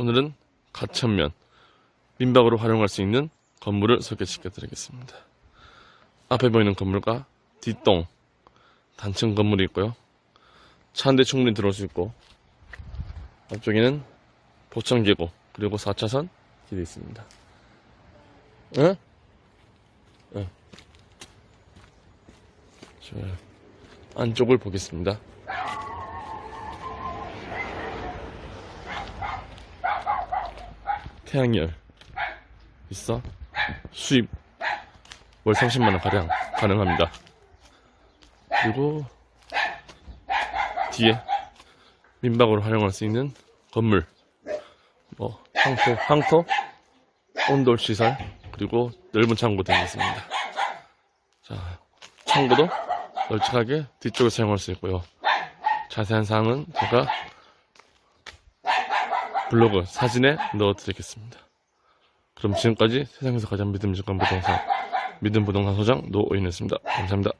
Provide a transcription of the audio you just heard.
오늘은 가천면 민박으로 활용할 수 있는 건물을 소개시켜 드리겠습니다. 앞에 보이는 건물과 뒷동 단층 건물이 있고요. 차 한 대 충분히 들어올 수 있고 앞쪽에는 보천계곡 그리고 4차선 길이 있습니다. 응? 응. 자, 안쪽을 보겠습니다. 태양열 있어 수입 월 30만원 가량 가능합니다. 그리고 뒤에 민박으로 활용할 수 있는 건물 뭐 황토 황토 온돌 시설 그리고 넓은 창고 등이 있습니다. 자 창고도 널찍하게 뒤쪽에 사용할 수 있고요. 자세한 사항은 제가 블로그 사진에 넣어드리겠습니다. 그럼 지금까지 세상에서 가장 믿음직한 부동산 믿음 부동산 소장 노오인이었습니다. 감사합니다.